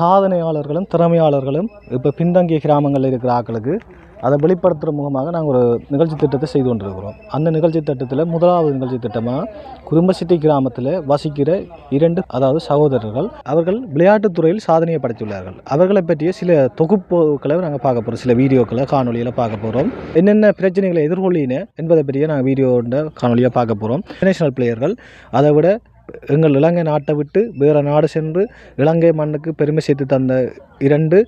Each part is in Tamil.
சாதனையாளர்களும் திறமையாளர்களும் இப்போ பின்தங்கிய கிராமங்களில் இருக்கிற ஆட்களுக்கு அதை வெளிப்படுத்துகிற முகமாக நாங்கள் ஒரு நிகழ்ச்சி திட்டத்தை செய்து கொண்டிருக்கிறோம். அந்த நிகழ்ச்சி திட்டத்தில் முதலாவது நிகழ்ச்சி திட்டமாக குடும்பசிட்டி கிராமத்தில் வசிக்கிற இரண்டு அதாவது சகோதரர்கள் அவர்கள் விளையாட்டுத் துறையில் சாதனையை படைத்துள்ளார்கள். அவர்களை பற்றிய சில தொகுப்புகளை நாங்கள் பார்க்க போகிறோம் சில வீடியோக்களை காணொலியில் பார்க்க போகிறோம் என்னென்ன பிரச்சனைகளை எதிர்கொள்ளின என்பதை பற்றிய நாங்கள் வீடியோட காணொலியாக பார்க்க போகிறோம் இன்டர்நேஷனல் பிளேயர்கள் அதை விட எங்கள் இலங்கை நாட்டை விட்டு வேறு நாடு சென்று இலங்கை மண்ணுக்கு பெருமை சேர்த்து தந்த இரண்டு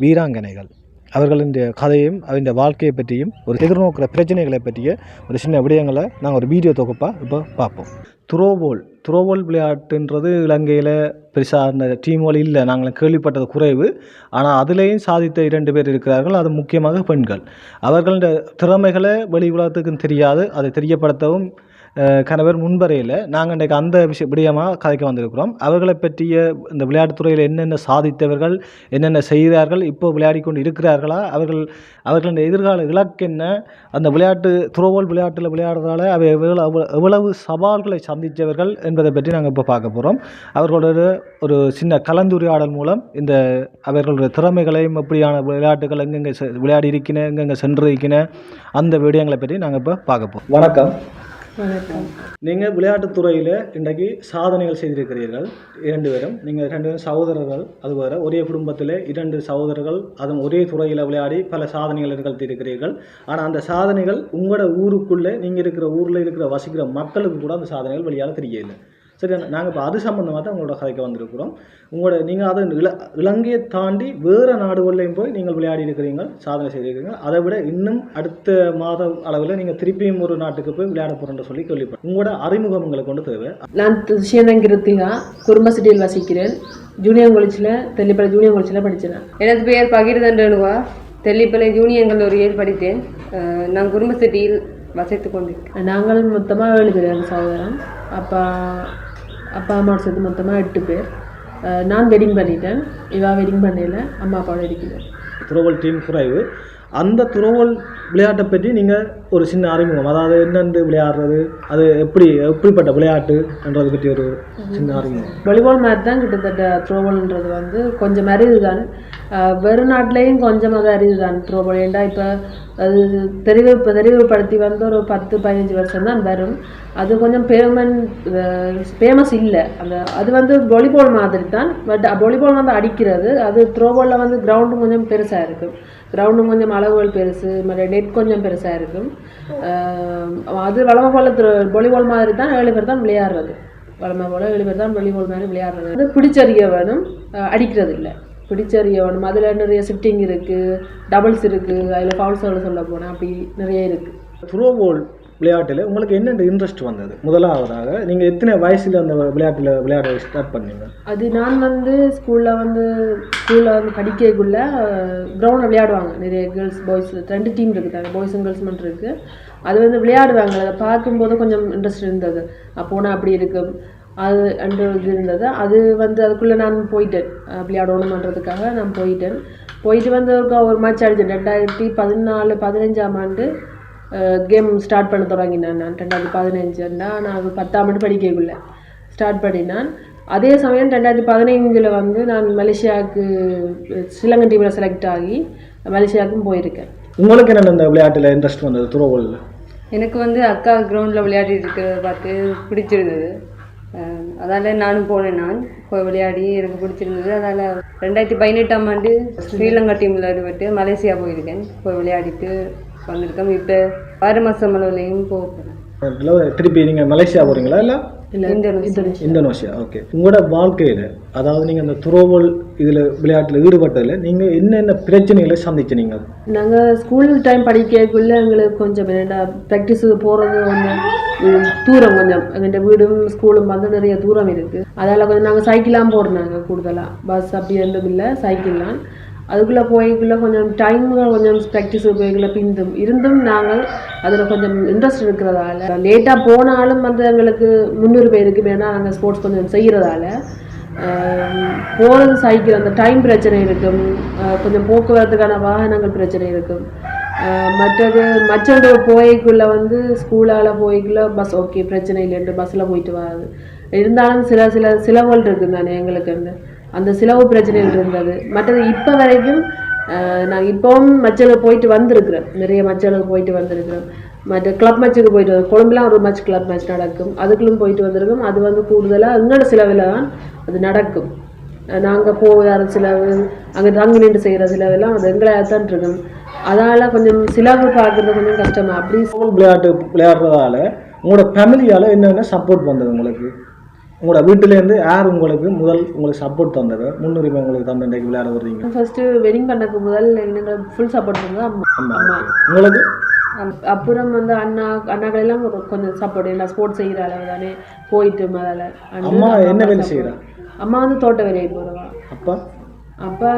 வீராங்கனைகள். அவர்களின் கதையும் அவருடைய வாழ்க்கையை பற்றியும் ஒரு எதிர்நோக்கிற பிரச்சனைகளை பற்றிய ஒரு சின்ன விடயங்களை நாங்கள் ஒரு வீடியோ தொகுப்பாக இப்போ பார்ப்போம். துரோபோல் துரோபோல் விளையாட்டுன்றது இலங்கையில் பெருசாக அந்த டீமோல் இல்லை. நாங்கள் கேள்விப்பட்டது குறைவு. ஆனால் அதுலேயும் சாதித்த இரண்டு பேர் இருக்கிறார்கள். அது முக்கியமாக பெண்கள். அவர்களுடைய திறமைகளை வெளி உலகத்துக்கும் தெரியாது. அதை தெரியப்படுத்தவும் கணவர் முன்வரையில் நாங்கள் இன்றைக்கு அந்த விஷய விடயமாக கதைக்க வந்திருக்கிறோம். அவர்களை பற்றிய இந்த விளையாட்டு துறையில் என்னென்ன சாதித்தவர்கள் என்னென்ன செய்கிறார்கள் இப்போ விளையாடி கொண்டு இருக்கிறார்களா அவர்கள் அவர்களின் எதிர்கால இலக்கு என்ன அந்த விளையாட்டு துறவோல் விளையாட்டில் விளையாடுறதால அவை எவ்வளவு எவ்வளவு சவால்களை சந்தித்தவர்கள் என்பதை பற்றி நாங்கள் இப்போ பார்க்க போகிறோம் அவர்களோட ஒரு சின்ன கலந்துரையாடல் மூலம் இந்த அவர்களுடைய திறமைகளையும் எப்படியான விளையாட்டுகள் எங்கெங்கே செ- விளையாடி இருக்கின எங்கெங்கே சென்று இருக்கின அந்த விடயங்களை பற்றி நாங்கள் இப்போ பார்க்க போகிறோம் வணக்கம். நீங்கள் விளையாட்டுத்துறையில் இன்றைக்கு சாதனைகள் செய்திருக்கிறீர்கள். இரண்டு பேரும். நீங்கள் ரெண்டு பேரும் சகோதரர்கள் அது வேறு ஒரே குடும்பத்தில் இரண்டு சகோதரர்கள் அதுவும் ஒரே துறையில் விளையாடி பல சாதனைகள் நிகழ்த்தியிருக்கிறீர்கள் ஆனால் அந்த சாதனைகள் உங்களோட ஊருக்குள்ளே நீங்கள் இருக்கிற ஊரில் இருக்கிற வசிக்கிற மக்களுக்கு கூட அந்த சாதனைகள் வெளியால் தெரியல சரி நாங்கள் இப்போ அது சம்மந்தமாக தான் உங்களோட கதைக்கு வந்திருக்கிறோம். உங்களோட நீங்கள் அதை இல இலங்கையை தாண்டி வேறு நாடுகள்லையும் போய் நீங்கள் விளையாடி இருக்கிறீங்க சாதனை செய்திருக்கிறீங்க அதை விட இன்னும் அடுத்த மாத அளவில் நீங்கள் திருப்பியும் ஒரு நாட்டுக்கு போய் விளையாட போகிறேன்னு சொல்லி கேள்விப்பட்டேன் உங்களோட அறிமுகம் எங்களுக்கு கொண்டு தேவை. நான் கிருத்திகா குடும்ப சிட்டியில் வசிக்கிறேன். ஜூனியர் காலேஜில் தெல்லிப்பளை ஜூனியர் காலேஜில் படித்தேன் எனது பெயர் பகிர்தண்டனுவா தெல்லிப்பளை ஜூனியர் கல்லூரியில் படித்தேன் நான் குடும்ப சிட்டியில் வசித்துக் கொண்டிருக்கேன். நாங்கள் மொத்தமாக ஏழு பேர் அப்பா அப்பா அம்மா சேர்த்து மொத்தமாக எட்டு பேர். நான் வெட்டிங் பண்ணிட்டேன். இவா வெட்டிங் பண்ணல அம்மா அப்பாவோட இருக்கிறேன் துரோவல் டீம் குறைவு. அந்த துரோவல் விளையாட்டை பற்றி நீங்கள் ஒரு சின்ன அறிமுகம். அதாவது என்னென்று விளையாடுறது அது எப்படி எப்படிப்பட்ட விளையாட்டுன்றதை பற்றி ஒரு சின்ன அறிமுகம். வாலிபால் மாதிரி தான் கிட்டத்தட்ட த்ரோபால்ன்றது வந்து கொஞ்சம் அரிது தான் வெறு நாட்டிலையும் கொஞ்சம் அது அரிது தான் த்ரோபால் ஏண்டா இப்போ அது தெரிவு இப்போ தெரிவுபடுத்தி வந்து ஒரு பத்து பதினஞ்சு வருஷம் தான் வரும். அது கொஞ்சம் பேமெண்ட் ஃபேமஸ் இல்லை. அந்த அது வந்து வாலிபால் மாதிரி தான் பட் வாலிபால் வந்து அடிக்கிறது. அது த்ரோபாலில் வந்து கிரவுண்டும் கொஞ்சம் பெருசாக இருக்கும் கிரவுண்டும் கொஞ்சம் அளவுகள் பெருசு மற்ற நெட் கொஞ்சம் பெருசாக இருக்கும். அது வளம போல வாலிபால் மாதிரி தான் ஏழு பேர் தான் விளையாடுறது. வளமை போல ஏழு பேர் தான் வாலிபால் மாதிரி விளையாடுறது. அது பிடிச்சறிய வேணும். அடிக்கிறது இல்லை பிடிச்சறிய வேணும். அதில் நிறைய சிட்டிங் இருக்குது டபுள்ஸ் இருக்குது அதில் ஃபவுல்ஸ் சொல்ல போனால் அப்படி நிறைய இருக்குது துரோபோல் விளையாட்டில் உங்களுக்கு என்னென்ன இன்ட்ரெஸ்ட் வந்தது? முதலாவதாக நீங்கள் எத்தனை வயசில் அந்த விளையாட்டில் விளையாட ஸ்டார்ட் பண்ணீங்க? அது நான் வந்து ஸ்கூலில் வந்து ஸ்கூலில் வந்து படிக்கக்குள்ள கிரவுண்டில் விளையாடுவாங்க. நிறைய கேர்ள்ஸ் பாய்ஸ் ரெண்டு டீம் இருக்குது. பாய்ஸும் கேர்ள்ஸ் மட்டும் இருக்குது அது வந்து விளையாடுவாங்க. அதை பார்க்கும்போது கொஞ்சம் இன்ட்ரெஸ்ட் இருந்தது. போனால் அப்படி இருக்கும் அது என்ற இது இருந்தது. அது வந்து அதுக்குள்ளே நான் போயிட்டேன். அஹ் விளையாடணுமன்றதுக்காக நான் போயிட்டேன். போயிட்டு வந்து ஒரு மேட்ச் அடித்தேன் ரெண்டாயிரத்தி பதினாலு பதினஞ்சாம் ஆண்டு கேம் ஸ்டார்ட் பண்ண தொடங்கினேன் நான். ரெண்டாயிரத்தி பதினஞ்சுன்னா நான் பத்தாம் ஆண்டு படிக்கக்குள்ள ஸ்டார்ட் பண்ணினான். அதே சமயம் ரெண்டாயிரத்தி பதினைஞ்சில் வந்து நான் மலேசியாவுக்கு ஸ்ரீலங்கன் டீமில் செலக்ட் ஆகி மலேசியாவுக்கும் போயிருக்கேன். உங்களுக்கு என்னென்ன இந்த விளையாட்டில் இன்ட்ரெஸ்ட் வந்தது துரோபோலில் எனக்கு வந்து அக்கா கிரவுண்டில் விளையாடிட்டு இருக்கிறத பார்த்து பிடிச்சிருந்தது. அதால நானும் போனேன் நான். போய் விளையாடி எனக்கு பிடிச்சிருந்தது. அதால் ரெண்டாயிரத்தி பதினெட்டாம் ஆண்டு ஸ்ரீலங்கா டீமில் ஈடுபட்டு மலேசியா போயிருக்கேன். போய் விளையாடிட்டு வந்திருக்கேன் இப்போ ஆறு மாதம் அளவுலையும் போக போகிறேன் திருப்பி நீங்கள் மலேசியா போகிறீங்களா இல்லை? இந்தோனேஷியா. ஓகே உங்களோட வாழ்க்கையில் அதாவது நீங்கள் அந்த துரோபோல் இதில் விளையாட்டில் ஈடுபட்டதில் நீங்கள் என்னென்ன பிரச்சனைகளை சந்திச்சீங்க நாங்கள் ஸ்கூல் டைம் படிக்கக்குள்ள எங்களுக்கு கொஞ்சம் என்னடா ப்ராக்டிஸுக்கு போகிறது கொஞ்சம் தூரம் கொஞ்சம். எங்கள்கிட்ட வீடும் ஸ்கூலும் வந்து நிறைய தூரம் இருக்குது அதால் கொஞ்சம் நாங்கள் சைக்கிளாக நாங்கள் கூடுதலாக பஸ் அப்படி இல்லை சைக்கிள்லாம் அதுக்குள்ளே போய்க்குள்ளே கொஞ்சம் டைமுகள் கொஞ்சம் ப்ராக்டிஸ் போய்க்குள்ள பிந்தும். இருந்தும் நாங்கள் அதில் கொஞ்சம் இன்ட்ரெஸ்ட் இருக்கிறதால. லேட்டாக போனாலும் வந்து எங்களுக்கு முன்னுரிமை இருக்குது ஏன்னா நாங்கள் ஸ்போர்ட்ஸ் கொஞ்சம் செய்கிறதால போகிறது சைக்கிள் அந்த டைம் பிரச்சனை இருக்கும். கொஞ்சம் போக்குவரத்துக்கான வாகனங்கள் பிரச்சனை இருக்கும். மற்றது மற்றது போய்க்குள்ளே வந்து ஸ்கூலால் போய்க்குள்ள பஸ் ஓகே பிரச்சனை இல்லைன்ட்டு பஸ்ஸில் போயிட்டு வராது. இருந்தாலும் சில சில சிலவல் இருக்குது தானே எங்களுக்கு வந்து. அந்த சிலவு பிரச்சனைகள் இருந்தது. மற்றது இப்போ வரைக்கும் நான் இப்போவும் மச்சலுக்கு போயிட்டு வந்திருக்கிறேன். நிறைய மச்சலுக்கு போயிட்டு வந்திருக்கிறேன். மற்ற கிளப் மேட்சுக்கு போயிட்டு வந்து கொழும்புலாம் ஒரு மேட்ச் கிளப் மேட்ச் நடக்கும். அதுக்குள்ளும் போயிட்டு வந்திருக்கோம். அது வந்து கூடுதலாக எங்களோட செலவில் தான் அது நடக்கும். நாங்கள் போகிற செலவு அங்கே தங்கி நின்று செய்கிற செலவெல்லாம் அது எங்களை தான் இருக்கும். அதனால் கொஞ்சம் செலவு பார்க்குறது கொஞ்சம் கஷ்டமா அப்படி விளையாட்டு விளையாடுறதால உங்களோட ஃபேமிலியால் என்னென்ன சப்போர்ட் வந்தது உங்களுக்கு? உங்களோட வீட்டிலேருந்து யார் உங்களுக்கு முதல் உங்களுக்கு சப்போர்ட் தந்தது? முன்னுரிமை உங்களுக்கு தந்த இன்றைக்கு விளையாட வர்றீங்க? ஃபர்ஸ்ட்டு வெட்டிங் பண்ணக்கு முதல் எனக்கு ஃபுல் சப்போர்ட் பண்ணது அம்மா. அம்மா. உங்களுக்கு? அப்- அப்புறம் வந்து அண்ணா அண்ணாக்களெல்லாம் கொஞ்சம் சப்போர்ட் என்ன ஸ்போர்ட்ஸ் செய்கிற அளவு தானே. போயிட்டு முதல்ல. அம்மா என்ன வேலை. செய்கிறா அம்மா வந்து தோட்ட வேலைக்கு போகிறவா அப்பா? அப்பா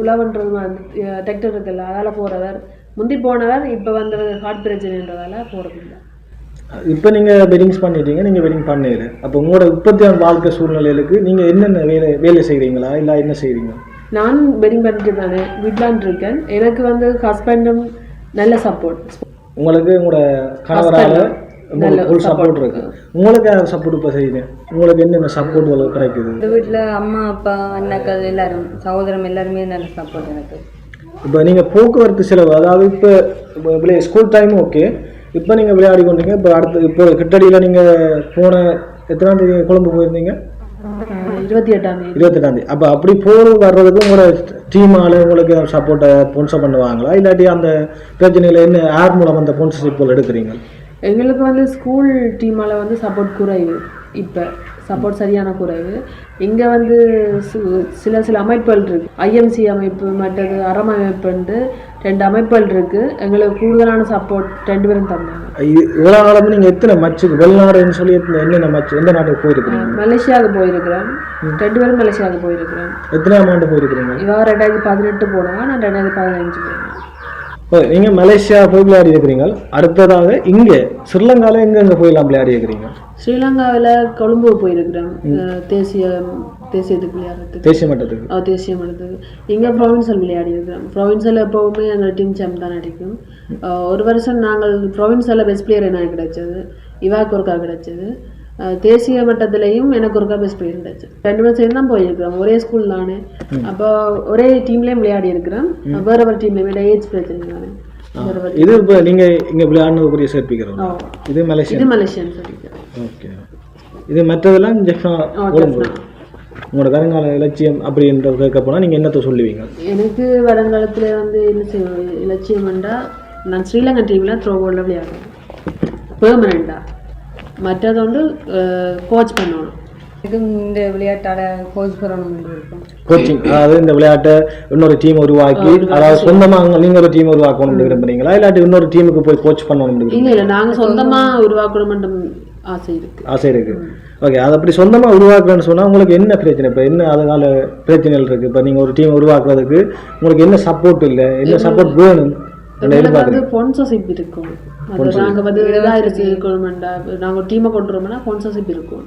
உழவுன்றது வந்து டிராக்டர் இருக்குல்ல அதால் போகிறவர் முந்தி போனவர் இப்போ வந்தவர் ஹார்ட் பிரச்சனைன்றதால போகிறதில்ல இப்போ நீங்கள் வெட்டிங்ஸ் பண்ணிட்டீங்க நீங்கள் வெட்டிங் பண்ணல அப்போ உங்களோட உற்பத்தியான வாழ்க்கை சூழ்நிலைகளுக்கு நீங்கள் என்னென்ன வேலை வேலை செய்கிறீங்களா இல்லை என்ன செய்கிறீங்க நான் வெட்டிங் பண்ணிட்டு தானே வீட்டிலான் இருக்கேன் எனக்கு வந்து ஹஸ்பண்டும் நல்ல சப்போர்ட் உங்களுக்கு உங்களோட கணவரால் ஃபுல் support சப்போர்ட் இருக்கு உங்களுக்கு சப்போர்ட் இப்போ செய்யுங்க உங்களுக்கு என்னென்ன சப்போர்ட் உங்களுக்கு கிடைக்குது இந்த வீட்டில் அம்மா அப்பா அண்ணாக்கள் எல்லாரும் சகோதரம் எல்லாருமே நல்ல சப்போர்ட் எனக்கு இப்போ நீங்கள் போக்குவரத்து செலவு அதாவது இப்போ ஸ்கூல் டைம் ஓகே இப்போ நீங்கள் விளையாடி கொண்டீங்க இப்போ அடுத்து இப்போ கிட்டடியில் நீங்கள் போன எத்தனாம் தேதி கொழும்பு போயிருந்தீங்க? இருபத்தி எட்டாம் தேதி. இருபத்தெட்டாம் தேதி. அப்போ அப்படி போர் வர்றதுக்கு உங்களோட டீமால் உங்களுக்கு சப்போர்ட்டை ஸ்பான்சர் பண்ணுவாங்களா? இல்லாட்டி அந்த பிரச்சனையில் என்ன யார் மூலம் அந்த ஸ்பான்சர்ஷிப் எடுக்கிறீங்க? எங்களுக்கு வந்து ஸ்கூல் டீமால் வந்து சப்போர்ட் குறைவு. இப்போ சப்போர்ட் சரியான குறைவு. இங்கே வந்து சில சில அமைப்புகள் இருக்கு. ஐஎம்சி அமைப்பு மற்றது அறம் அமைப்புன்ட்டு ரெண்டு அமைப்புகள் இருக்கு. எங்களுக்கு கூடுதலான சப்போர்ட் ரெண்டு பேரும் தந்தாங்க. இவ்வளோ காலமும் நீங்கள் எத்தனை மச்சுக்கு வெளிநாடுன்னு சொல்லி எத்தனை- என்னென்ன மச்சு எந்த நாட்டுக்கு போயிருக்கிறீங்க? மலேசியாவுக்கு போயிருக்கிறேன் ரெண்டு பேரும் மலேசியாவுக்கு போயிருக்கிறேன் எத்தனையாம் ஆண்டு போயிருக்கிறீங்க? இவா ரெண்டாயிரத்தி பதினெட்டு போனவா? நான் ரெண்டாயிரத்தி பதினஞ்சு போனேன். இப்போ நீங்கள் மலேசியா போய் விளையாடி இருக்கிறீங்க. அடுத்ததாக இங்கே ஸ்ரீலங்காவில் எங்கே எங்கே போயெல்லாம் விளையாடி இருக்கிறீங்க? ஸ்ரீலங்காவில் கொழும்பு போயிருக்கிறேன். தேசிய தேசியத்துக்கு விளையாடுறதுக்கு. தேசிய மட்டத்துக்கு? அஹ் தேசிய மட்டத்துக்கு. இங்கே ப்ரொவின்சல் விளையாடி இருக்கிறோம் ப்ரொவின்சல் எப்போவுமே எங்கள் டீம் சாம் தான் அடிக்கும் ஒரு வருஷம் நாங்கள் ப்ரொவின்சலில் பெஸ்ட் பிளேயர் எனக்கு கிடைச்சது. இவாக்கு ஒருக்கா கிடைச்சது. தேசிய மட்டத்துலேயும் எனக்கு ஒருக்கா பெஸ்ட் கிடைச்சது ரெண்டு பேரும் சேர்ந்து தான் போயிருக்கிறோம். ஒரே ஸ்கூல் தானே. அப்போ ஒரே டீம்லேயும் விளையாடி இருக்கிறேன் வேற ஒரு டீம்லேயும் ஏஜ் பிரச்சனை தானே. இது இப்போ நீங்கள் இங்கே விளையாடுனதுக்குரிய சேர்ப்பிக்கிறோம் ஓ. இது மலேசியா இது மலேசியன் ஓகே இது மற்றதெல்லாம் கொழும்பு உங்களோட வருங்கால இலட்சியம் அப்படின்ற கேட்க போனால் நீங்கள் என்னத்தை சொல்லுவீங்க? எனக்கு வருங்காலத்தில் வந்து என்ன செய்ய இலட்சியம் வேண்டாம் நான் ஸ்ரீலங்கா டீமில் த்ரோ போர்டில் விளையாடுவேன். பெர்மனெண்ட்டாக மற்றது வந்து கோச் பண்ணணும். எனக்கு இந்த விளையாட்டால கோச் பண்ணணும் இருக்கும். கோச்சிங் அதாவது இந்த விளையாட்டை இன்னொரு டீம் உருவாக்கி அதாவது சொந்தமாக நீங்கள் ஒரு டீம் உருவாக்கணும்னு விரும்புறீங்களா? இல்லாட்டி இன்னொரு டீமுக்கு போய் கோச் விரும்புறீங்களா? இல்லை இல்லை நாங்கள் சொந்தமாக உருவாக்கணும் ஆசை இருக்கு. ஆசை இருக்கு. ஓகே அது அப்படி சொந்தமாக உருவாக்குறேன்னு சொன்னால் உங்களுக்கு என்ன பிரச்சனை? இப்போ என்ன அதனால பிரச்சனைகள் இருக்குது இப்போ நீங்கள் ஒரு டீம் உருவாக்குறதுக்கு உங்களுக்கு என்ன சப்போர்ட் இல்லை? என்ன சப்போர்ட் வேணும்? வந்து ஸ்பான்சர்ஷிப் இருக்கும். அது நாங்கள் வந்து இதாக இருக்கு இருக்கணுமெண்டா நாங்கள் டீமை கொண்டு வரோம்னா ஸ்பான்சர்ஷிப் இருக்கும்.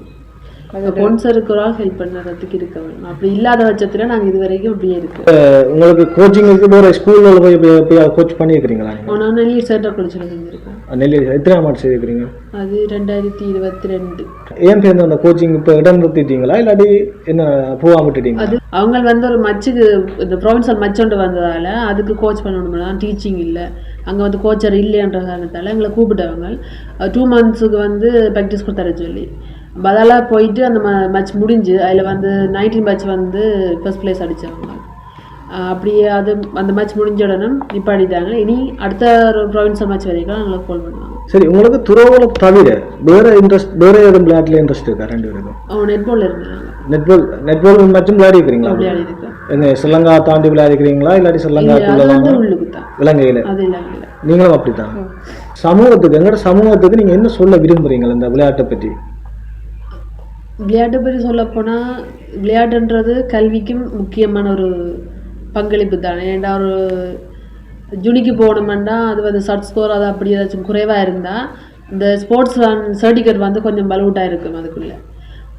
ஸ்பான்சருக்கு ஒரு ஆள் ஹெல்ப் பண்ணுறதுக்கு இருக்க வேணும். அப்படி இல்லாத பட்சத்தில் நாங்கள் இது வரைக்கும் இப்படியே இருக்கோம் உங்களுக்கு கோச்சிங்குக்கு வேறு ஸ்கூலில் போய் போய் கோச் பண்ணியிருக்கிறீங்களா நான் நெல்லி சென்டர் காலேஜில் செஞ்சுருக்கேன் நெல்லி எத்தனை மாட்டு செய்திருக்கிறீங்க? அது ரெண்டாயிரத்தி இருபத்தி ரெண்டு ஏன் பேருந்து அந்த கோச்சிங் இப்போ இடம் நிறுத்திட்டீங்களா? இல்லாட்டி என்ன போகாம விட்டுட்டீங்களா? அது அவங்க வந்து ஒரு மச்சுக்கு இந்த ப்ரொவின்சல் மச் ஒன்று வந்ததால் அதுக்கு கோச் பண்ணணும்னா டீச்சிங் இல்லை. அங்கே வந்து கோச்சர் இல்லைன்ற காரணத்தால் எங்களை கூப்பிட்டவங்க. டூ மந்த்ஸுக்கு வந்து ப்ராக்டிஸ் கொடுத்தார சொல்லி. அதெல்லாம் போயிட்டு அந்த ம மச் முடிஞ்சு அதில் வந்து நைன்டீன் பேட்ச் வந்து ஃபர்ஸ்ட் ப்ளேஸ் அடித்தவங்க அப்படியே அது அந்த மேட்ச் முடிஞ்ச உடனே நிப்பாடிட்டாங்க இனி அடுத்த ப்ரொவின்சல் மேட்ச் வரைக்கும் எங்களை கால் பண்ணுவாங்க. சரி உங்களுக்கு துறவலை தவிர வேற இன்ட்ரெஸ்ட் வேற எதுவும் விளையாட்டுல இன்ட்ரெஸ்ட் இருக்கா ரெண்டு பேருக்கும் அவங்க நெட்பால் இருந்தாங்க. நெட்பால் நெட்பால் மேட்சும் விளையாடி இருக்கிறீங்களா விளையாடி இருக்கேன் எங்க ஸ்ரீலங்கா தாண்டி விளையாடி இருக்கிறீங்களா இல்லாட்டி தான். இலங்கையில. நீங்களும் அப்படித்தான். சமூகத்துக்கு எங்கட சமூகத்துக்கு நீங்க என்ன சொல்ல விரும்புறீங்க இந்த விளையாட்டை பற்றி? விளையாட்டு பற்றி சொல்லப்போனால் விளையாட்டுன்றது கல்விக்கும் முக்கியமான ஒரு பங்களிப்பு தானே. ஏன்டா ஒரு ஜுனிக்கு போகணுமெண்டா அது வந்து சட் ஸ்கோர் அது அப்படி ஏதாச்சும் குறைவாக இருந்தால் இந்த ஸ்போர்ட்ஸ் சர்டிஃபிகேட் வந்து கொஞ்சம் பலூட்டாக இருக்கும் அதுக்குள்ளே.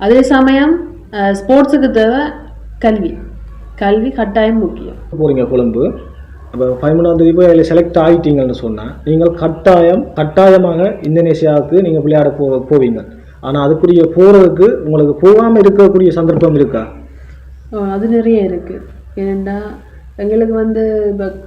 அதே சமயம் ஸ்போர்ட்ஸுக்கு தேவை கல்வி. கல்வி கட்டாயம் முக்கியம். போறீங்க கொழும்பு? அப்போ பதிமூணாம் தேதி போய் அதில் செலக்ட் ஆகிட்டீங்கன்னு சொன்னால் நீங்கள் கட்டாயம் கட்டாயமாக இந்தோனேசியாவுக்கு நீங்கள் விளையாட போ போவீங்க. ஆனால் அதுக்குரிய போகிறதுக்கு உங்களுக்கு போகாமல் இருக்கக்கூடிய சந்தர்ப்பம் இருக்கா? அது நிறைய இருக்குது ஏனெண்டா எங்களுக்கு வந்து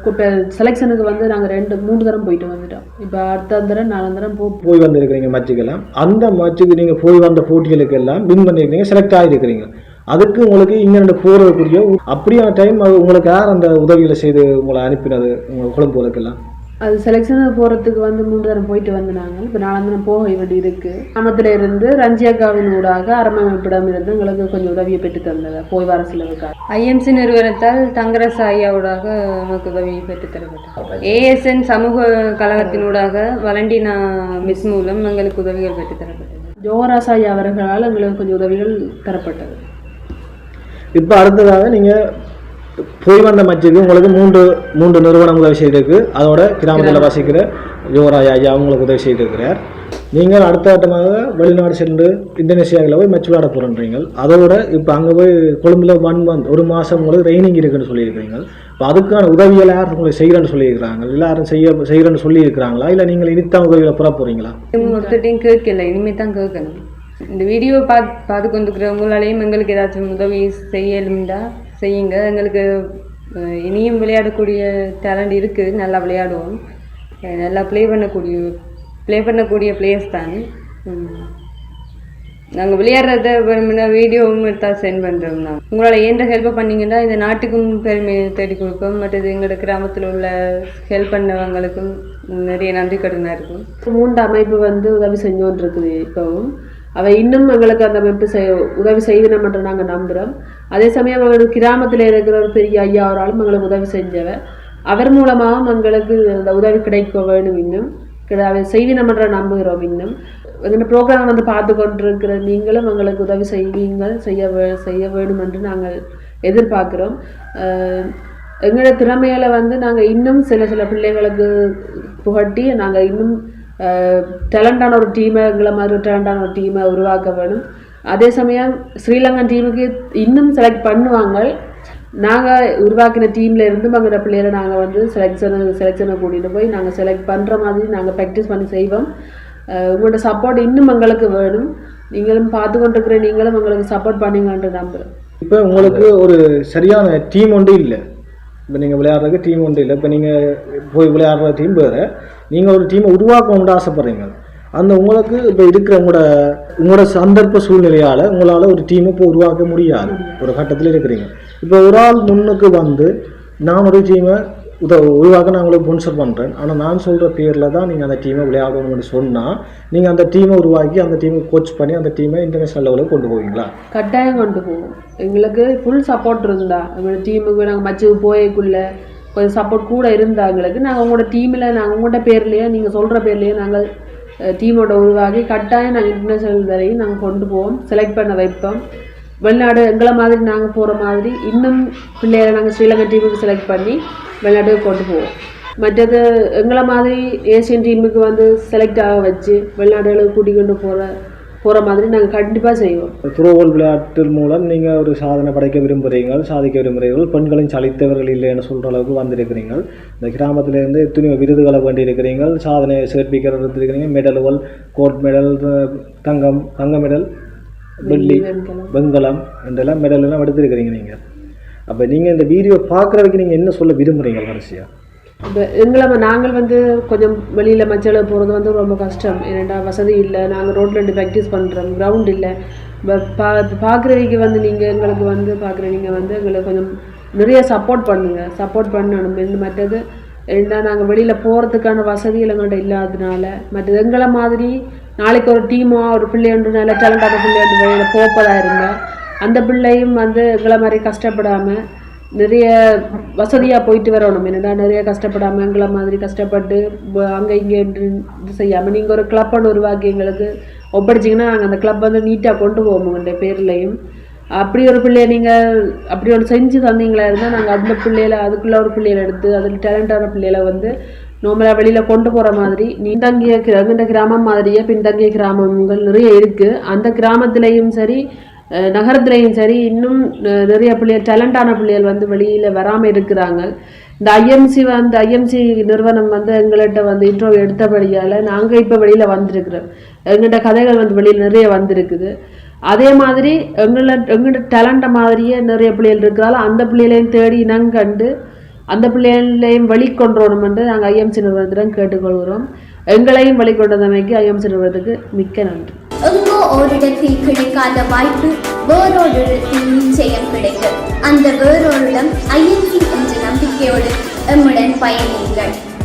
இப்போ செலெக்ஷனுக்கு வந்து நாங்கள் ரெண்டு மூணு தரம் போயிட்டு வந்துட்டோம். இப்போ அடுத்த தரம் நாலாம் தரம் போ போய் வந்திருக்கிறீங்க மேட்சுக்கெல்லாம் அந்த மேட்சுக்கு நீங்கள் போய் வந்த போட்டிகளுக்கு எல்லாம் வின் பண்ணியிருக்கீங்க செலக்ட் ஆகிருக்கிறீங்க அதுக்கு உங்களுக்கு இங்கிருந்து போகிறதுக்குரிய அப்படியான டைம் அது உங்களுக்கு யார் அந்த உதவிகளை செய்து உங்களை அனுப்பினது உங்கள் குழம்புகளுக்கெல்லாம் அது செலெக்ஷனுக்கு போகிறதுக்கு வந்து மூணு தரம் போயிட்டு வந்து நாங்கள் இப்போ நாலாம் தரம் போக வேண்டி இருக்குது கிராமத்தில் இருந்து ரஞ்சியக்காவின் ஊடாக அரமைப்பிடம் இருந்து எங்களுக்கு கொஞ்சம் உதவியை பெற்று தந்தது போய் வர செலவுக்காக. ஐஎம்சி நிறுவனத்தால் தங்கரசு ஐயாவுடாக நமக்கு உதவி பெற்று தரப்பட்டது. ஏஎஸ்என் சமூக கழகத்தினூடாக வலண்டினா மிஸ் மூலம் எங்களுக்கு உதவிகள் பெற்று தரப்பட்டது. ஜோகராசாயி அவர்களால் எங்களுக்கு கொஞ்சம் உதவிகள் தரப்பட்டது. இப்போ அடுத்ததாக நீங்கள் போய் வந்த மச்சுக்கு உங்களுக்கு மூன்று மூன்று நிறுவனம் உதவி செய்திருக்கு. அதோட கிராமத்தில் வசிக்கிற யுவராஜ் ஐயா உங்களுக்கு உதவி செய்திருக்கிறார். நீங்கள் அடுத்த கட்டமாக வெளிநாடு சென்று இந்தோனேசியாவில் போய் மேட்ச் விளையாட போகிறீங்க அதோட இப்போ அங்கே போய் கொழும்புல ஒன் மந்த் ஒரு மாதம் உங்களுக்கு ட்ரைனிங் இருக்குன்னு சொல்லியிருக்கிறீங்க இப்போ அதுக்கான உதவிகள் யார் உங்களுக்கு செய்கிறேன்னு சொல்லியிருக்கிறாங்க? எல்லாரும் செய்ய செய்கிறேன்னு சொல்லியிருக்கிறாங்களா? இல்லை நீங்கள் இனித்தான் உதவிகளை பெற போகிறீங்களா ஒருத்தட்டையும் கேட்கல. இனிமேல் தான் கேட்கணும். இந்த வீடியோ பார்த்து பார்த்து கொண்டுக்கிறவங்களாலையும் எங்களுக்கு ஏதாச்சும் உதவி செய்யலும்டா செய்யுங்க. எங்களுக்கு இனியும் விளையாடக்கூடிய டேலண்ட் இருக்குது நல்லா விளையாடுவோம். நல்லா ப்ளே பண்ணக்கூடிய ப்ளே பண்ணக்கூடிய பிளேயர்ஸ் தான். நாங்கள் விளையாடுறத விரும்பின வீடியோவும் எடுத்தால் சென்ட் பண்ணுறோம் தான் உங்களால் ஏன்ற ஹெல்ப்பை பண்ணிங்கன்னா இந்த நாட்டுக்கும் பெருமை தேடி கொடுப்போம். மற்றது எங்களோட கிராமத்தில் உள்ள ஹெல்ப் பண்ணவங்களுக்கும் நிறைய நன்றி கடனாக இருக்கும். மூன்று அமைப்பு வந்து உதவி செஞ்சோன்னு இருக்குது இப்போவும். அவை இன்னும் எங்களுக்கு அந்த அமைப்பு செய் உதவி செய்யணும் நாங்கள் நம்புகிறோம் அதே சமயம் அவர் கிராமத்தில் இருக்கிற ஒரு பெரிய ஐயா ஒரு ஆளும் எங்களுக்கு உதவி செஞ்சவர் அவர் மூலமாகவும் எங்களுக்கு அந்த உதவி கிடைக்க வேணும் இன்னும். கிடை- அதை செய்வினம் என்ற நம்புகிறோம் இன்னும். எங்கள் ப்ரோக்ராம் வந்து பார்த்து கொண்டிருக்கிற நீங்களும் எங்களுக்கு உதவி செய்வீங்கள் செய்ய வே செய்ய வேணும் என்று நாங்கள் எதிர்பார்க்குறோம். எங்களோட திறமையில் வந்து நாங்கள் இன்னும் சில சில பிள்ளைகளுக்கு புகட்டி நாங்கள் இன்னும் டேலண்டான ஒரு டீமை எங்களை மாதிரி ஒரு டேலண்டான ஒரு டீமை உருவாக்க வேணும். அதே சமயம் ஸ்ரீலங்கன் டீமுக்கு இன்னும் செலக்ட் பண்ணுவாங்க நாங்கள் உருவாக்கின டீமில் இருந்து எங்களோட பிள்ளைகளை நாங்கள் வந்து செலெக்ஷனை செலெக்ஷனை கூட்டிகிட்டு போய் நாங்கள் செலக்ட் பண்ணுற மாதிரி நாங்கள் ப்ராக்டிஸ் பண்ணி செய்வோம். உங்களோட சப்போர்ட் இன்னும் எங்களுக்கு வேணும். நீங்களும் பார்த்து கொண்டிருக்கிற நீங்களும் எங்களுக்கு சப்போர்ட் பண்ணுங்கன்ற நம்புகிறேன் இப்போ உங்களுக்கு ஒரு சரியான டீம் ஒன்று இல்லை. இப்போ நீங்கள் விளையாடுறதுக்கு டீம் ஒன்று இல்லை. இப்போ நீங்கள் போய் விளையாடுற டீம் வேறு. நீங்கள் ஒரு டீமை உருவாக்கணும்னு ஆசைப்பட்றீங்க. அந்த உங்களுக்கு இப்போ இருக்கிற உங்களோட உங்களோட சந்தர்ப்ப சூழ்நிலையால் உங்களால் ஒரு டீமை இப்போ உருவாக்க முடியாது. ஒரு கட்டத்தில் இருக்கிறீங்க. இப்போ ஒரு ஆள் முன்னுக்கு வந்து நான் ஒரு டீமை உத உருவாக்க நான் உங்களுக்கு ஸ்பான்சர் பண்ணுறேன் ஆனால் நான் சொல்கிற பேரில் தான் நீங்கள் அந்த டீமை விளையாடணும்னு சொன்னால் நீங்கள் அந்த டீமை உருவாக்கி அந்த டீமை கோச் பண்ணி அந்த டீமை இன்டர்நேஷனல் லெவலுக்கு கொண்டு போவீங்களா? கட்டாயம் கொண்டு போவோம். எங்களுக்கு ஃபுல் சப்போர்ட் இருந்தா எங்களோட டீமுக்கு நாங்கள் மச்சுக்கு போயக்குள்ள கொஞ்சம் சப்போர்ட் கூட இருந்தா எங்களுக்கு நாங்கள் உங்களோட டீமில் நாங்கள் உங்கள்கிட்ட பேர்லேயே நீங்கள் சொல்கிற பேர்லேயே நாங்கள் டீமோட உருவாகி கட்டாயம் நாங்கள் இன்டர்நேஷனல் வரையும் நாங்கள் கொண்டு போவோம். செலக்ட் பண்ண வைப்போம். வெளிநாடு எங்களை மாதிரி நாங்கள் போகிற மாதிரி இன்னும் பிள்ளைகளை நாங்கள் ஸ்ரீலங்கா டீமுக்கு செலக்ட் பண்ணி வெளிநாட்டுக்கு கொண்டு போவோம். மற்றது எங்களை மாதிரி ஏசியன் டீமுக்கு வந்து செலக்ட் ஆக வச்சு வெளிநாடுகளுக்கு கூட்டிக் கொண்டு போகிற போகிற மாதிரி நாங்கள் கண்டிப்பாக செய்வோம். த்ரோபால் விளையாட்டு மூலம் நீங்கள் ஒரு சாதனை படைக்க விரும்புகிறீர்கள் சாதிக்க விரும்புகிறீர்கள் பெண்களின் சலித்தவர்கள் இல்லைன்னு சொல்கிற அளவுக்கு வந்திருக்கிறீங்க. இந்த கிராமத்திலேருந்து எத்தனையோ விருதுகளை வேண்டியிருக்கிறீர்கள் சாதனை சர்டிஃபிகேட் எடுத்திருக்கிறீங்க மெடல்கள் கோல்ட் மெடல் தங்கம் தங்க மெடல் வெள்ளி. வெண்கலம். என்றெல்லாம் மெடல் எல்லாம் எடுத்திருக்கிறீங்க நீங்கள் அப்போ நீங்கள் இந்த வீடியோ பார்க்குறதுக்கு நீங்கள் என்ன சொல்ல விரும்புகிறீங்க கடைசியாக இப்போ எங்களை நாங்கள் வந்து கொஞ்சம் வெளியில் மச்சள போகிறது வந்து ரொம்ப கஷ்டம். ஏன்னா வசதி இல்லை. நாங்கள் ரோட்டில் ரெண்டு ப்ராக்டிஸ் பண்ணுறோம் கிரவுண்ட் இல்லை. பா பார்க்குறவங்க வந்து நீங்கள் எங்களுக்கு வந்து பார்க்குறவங்க வந்து எங்களுக்கு கொஞ்சம் நிறைய சப்போர்ட் பண்ணுங்கள் சப்போர்ட் பண்ணணும். மற்றது ஏன்னா நாங்கள் வெளியில் போகிறதுக்கான வசதிகள் எங்கள்கிட்ட இல்லாததுனால மற்றது எங்களை மாதிரி நாளைக்கு ஒரு டீமாக ஒரு பிள்ளை நல்ல டேலண்டான பிள்ளை வெளியில் போப்பதாக இருந்தால் அந்த பிள்ளையும் வந்து எங்களை மாதிரி கஷ்டப்படாமல் நிறைய வசதியாக போயிட்டு வரணும். என்னடா நிறைய கஷ்டப்படாமல் எங்களை மாதிரி கஷ்டப்பட்டு அங்கே இங்கே இது செய்யாமல் நீங்கள் ஒரு கிளப் ஒன்று உருவாக்கி எங்களுக்கு ஒப்படைச்சிங்கன்னா நாங்கள் அந்த கிளப் வந்து நீட்டாக கொண்டு போவோம் உங்களுடைய பேர்லையும். அப்படி ஒரு பிள்ளையை நீங்கள் அப்படி ஒன்று செஞ்சு தந்தீங்களா இருந்தால் நாங்கள் அந்த பிள்ளையில அதுக்குள்ளே ஒரு பிள்ளையில எடுத்து அதில் டேலண்டான பிள்ளையில வந்து நார்மலாக வெளியில் கொண்டு போகிற மாதிரி நீந்தங்கிய கிர- கிராமம் மாதிரியே பின்தங்கிய கிராமங்கள் நிறைய இருக்குது அந்த கிராமத்துலேயும் சரி நகரத்துலேயும் சரி இன்னும் நிறைய பிள்ளைகள் டேலண்டான பிள்ளைகள் வந்து வெளியில் வராமல் இருக்கிறாங்க. இந்த ஐஎம்சி வந்து ஐஎம்சி நிறுவனம் வந்து எங்கள்கிட்ட வந்து இன்ட்ரோவ் எடுத்தபடியால் நாங்கள் இப்போ வெளியில் வந்திருக்கிறோம். எங்கள்கிட்ட கதைகள் வந்து வெளியில் நிறைய வந்திருக்குது. அதே மாதிரி எங்களை எங்கள்கிட்ட டேலண்ட்டை மாதிரியே நிறைய பிள்ளைகள் இருக்கிறாலும் அந்த பிள்ளைகளையும் தேடி இனங்கண்டு அந்த பிள்ளைகளையும் வெளிக்கொண்டுறோம் என்று நாங்கள் ஐஎம்சி நிறுவனத்திடம் கேட்டுக்கொள்கிறோம். எங்களையும் வழி கொண்டதமைக்கு ஐஎம்சி நிறுவனத்துக்கு மிக்க நன்றி. எங்கோ ஓரிடத்தில் கிடைக்காத வாய்ப்பு வேறொரு நிச்சயம் கிடைக்கும். அந்த வேறோரிடம் ஐஎன்சி என்ற நம்பிக்கையோடு எம்முடன் பயணியுங்கள்.